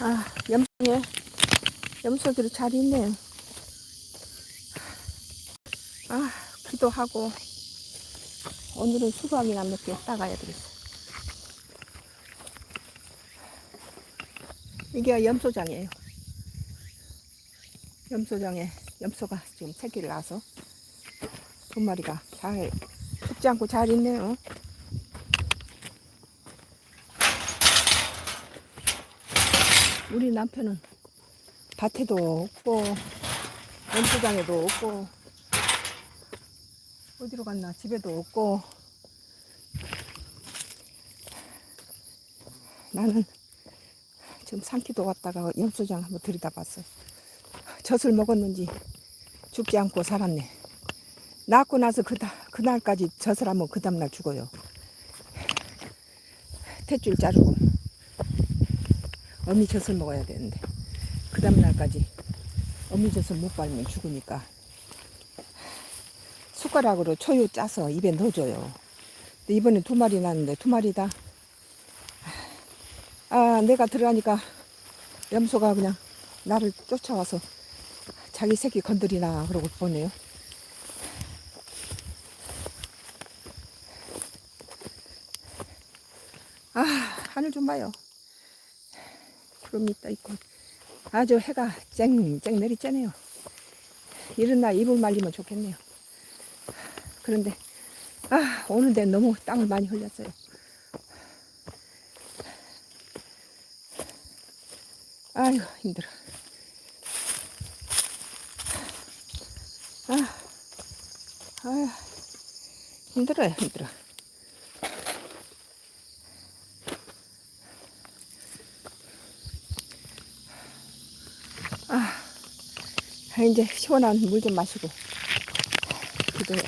아, 염소에 염소들이 잘 있네요. 아, 기도하고 오늘은 수박이나 몇 개 따가야 되겠어. 이게 염소장이에요. 염소장에 염소가 지금 새끼를 낳아서 두 마리가 잘 죽지 않고 잘 있네요. 우리 남편은 밭에도 없고 염소장에도 없고 어디로 갔나? 집에도 없고. 나는 지금 산키도 왔다가 염소장 한번 들여다봤어. 젖을 먹었는지 죽지 않고 살았네. 낳고 나서 그, 다, 그날까지 젖을 하면 그 다음날 죽어요. 탯줄 자르고 어미젖을 먹어야 되는데 그 다음날까지 어미젖을 못 빨면 죽으니까 숟가락으로 초유 짜서 입에 넣어줘요. 근데 이번에 두 마리 낳았는데 두 마리다. 아 내가 들어가니까 염소가 그냥 나를 쫓아와서 자기 새끼 건드리나 그러고 보네요. 아 하늘 좀 봐요. 구름이 떠 있고 아주 해가 쨍쨍 내리쬐네요. 이런 날 이불 말리면 좋겠네요. 그런데 아 오는데 너무 땀을 많이 흘렸어요. 아이고 힘들어. 아, 아 힘들어요 힘들어. 이제 시원한 물 좀 마시고 기도해.